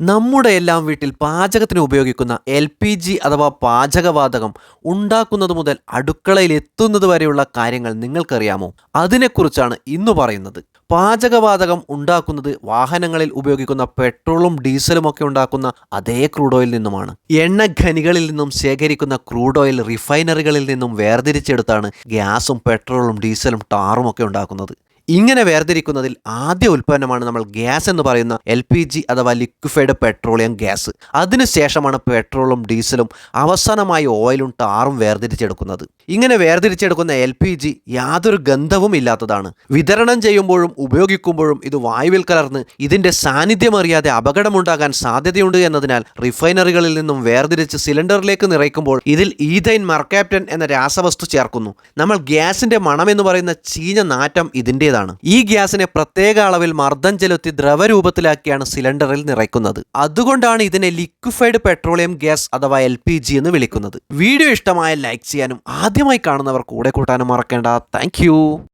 നമ്മുടെ എല്ലാം വീട്ടിൽ പാചകത്തിന് ഉപയോഗിക്കുന്ന എൽ പി ജി അഥവാ പാചകവാതകം ഉണ്ടാക്കുന്നത് മുതൽ അടുക്കളയിൽ എത്തുന്നത് വരെയുള്ള കാര്യങ്ങൾ നിങ്ങൾക്കറിയാമോ? അതിനെക്കുറിച്ചാണ് ഇന്ന് പറയുന്നത്. പാചകവാതകം ഉണ്ടാക്കുന്നത് വാഹനങ്ങളിൽ ഉപയോഗിക്കുന്ന പെട്രോളും ഡീസലും ഒക്കെ ഉണ്ടാക്കുന്ന അതേ ക്രൂഡ് ഓയിൽ നിന്നുമാണ്. എണ്ണ ഖനികളിൽ നിന്നും ശേഖരിക്കുന്ന ക്രൂഡ് ഓയിൽ റിഫൈനറികളിൽ നിന്നും വേർതിരിച്ചെടുത്താണ് ഗ്യാസും പെട്രോളും ഡീസലും ടാറും ഒക്കെ ഉണ്ടാക്കുന്നത്. ഇങ്ങനെ വേർതിരിക്കുന്നതിൽ ആദ്യ ഉൽപ്പന്നമാണ് നമ്മൾ ഗ്യാസ് എന്ന് പറയുന്ന എൽ പി ജി അഥവാ ലിക്വിഫൈഡ് പെട്രോളിയം ഗ്യാസ് അതിനുശേഷമാണ് പെട്രോളും ഡീസലും അവസാനമായി ഓയിലും ടാറും വേർതിരിച്ചെടുക്കുന്നത്. ഇങ്ങനെ വേർതിരിച്ചെടുക്കുന്ന എൽ പി ജി യാതൊരു ഗന്ധവും ഇല്ലാത്തതാണ്. വിതരണം ചെയ്യുമ്പോഴും ഉപയോഗിക്കുമ്പോഴും ഇത് വായുവിൽ കലർന്ന് ഇതിന്റെ സാന്നിധ്യമറിയാതെ അപകടമുണ്ടാകാൻ സാധ്യതയുണ്ട് എന്നതിനാൽ റിഫൈനറികളിൽ നിന്നും വേർതിരിച്ച് സിലിണ്ടറിലേക്ക് നിറയ്ക്കുമ്പോൾ ഇതിൽ ഈഥൈൻ മർക്കാപ്റ്റൻ എന്ന രാസവസ്തു ചേർക്കുന്നു. നമ്മൾ ഗ്യാസിന്റെ മണം എന്ന് പറയുന്ന ചീഞ്ഞ നാറ്റം ഇതിന്റെതാണ് ഈ ഗ്യാസിനെ പ്രത്യേക അളവിൽ മർദ്ദം ചെലുത്തി ദ്രവരൂപത്തിലാക്കിയാണ് സിലിണ്ടറിൽ നിറയ്ക്കുന്നത്. അതുകൊണ്ടാണ് ഇതിനെ ലിക്വിഫൈഡ് പെട്രോളിയം ഗ്യാസ് അഥവാ എൽ പി ജി എന്ന് വിളിക്കുന്നത്. വീഡിയോ ഇഷ്ടമായ ലൈക്ക് ചെയ്യാനും ആദ്യമായി കാണുന്നവർ കൂടെ കൂട്ടാനും മറക്കേണ്ട. താങ്ക്